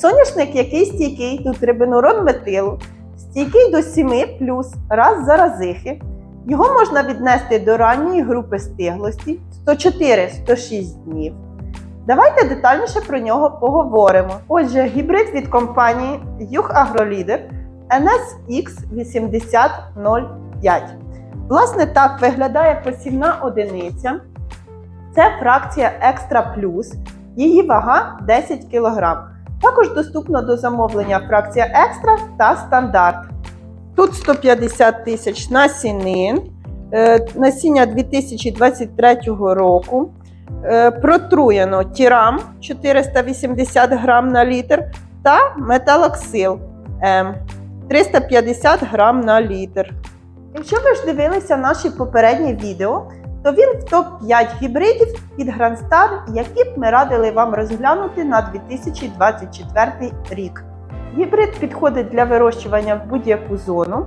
Соняшник, який стійкий до трибенурон метилу, стійкий до 7 плюс раз заразихи. Його можна віднести до ранньої групи стиглості 104-106 днів. Давайте детальніше про нього поговоримо. Отже, гібрид від компанії Юг Агролідер NSX 8005. Власне, так виглядає посівна одиниця. Це фракція Екстра Плюс. Її вага 10 кг. Також доступна до замовлення фракція Екстра та стандарт. Тут 150 тисяч насінин, е, насіння 2023 року. Е, Протруєно тірам 480 грам на літр та металоксил М 350 грам на літр. Якщо ви ж дивилися наші попередні відео, то він в топ-5 гібридів від Грандстар, які б ми радили вам розглянути на 2024 рік. Гібрид підходить для вирощування в будь-яку зону.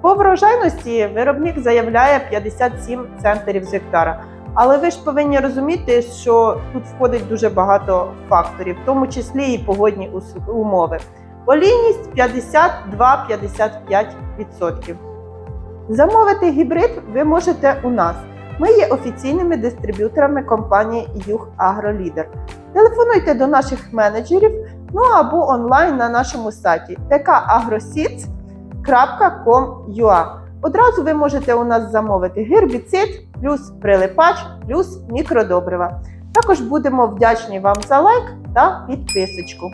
По врожайності виробник заявляє 57 центрів з гектара. Але ви ж повинні розуміти, що тут входить дуже багато факторів, в тому числі і погодні умови. Олійність 52-55%. Замовити гібрид ви можете у нас. Ми є офіційними дистриб'юторами компанії Юг Агролідер. Телефонуйте до наших менеджерів, ну або онлайн на нашому сайті tkagrosits.com.ua. Одразу ви можете у нас замовити гербіцид, плюс прилипач, плюс мікродобрива. Також будемо вдячні вам за лайк та підписочку.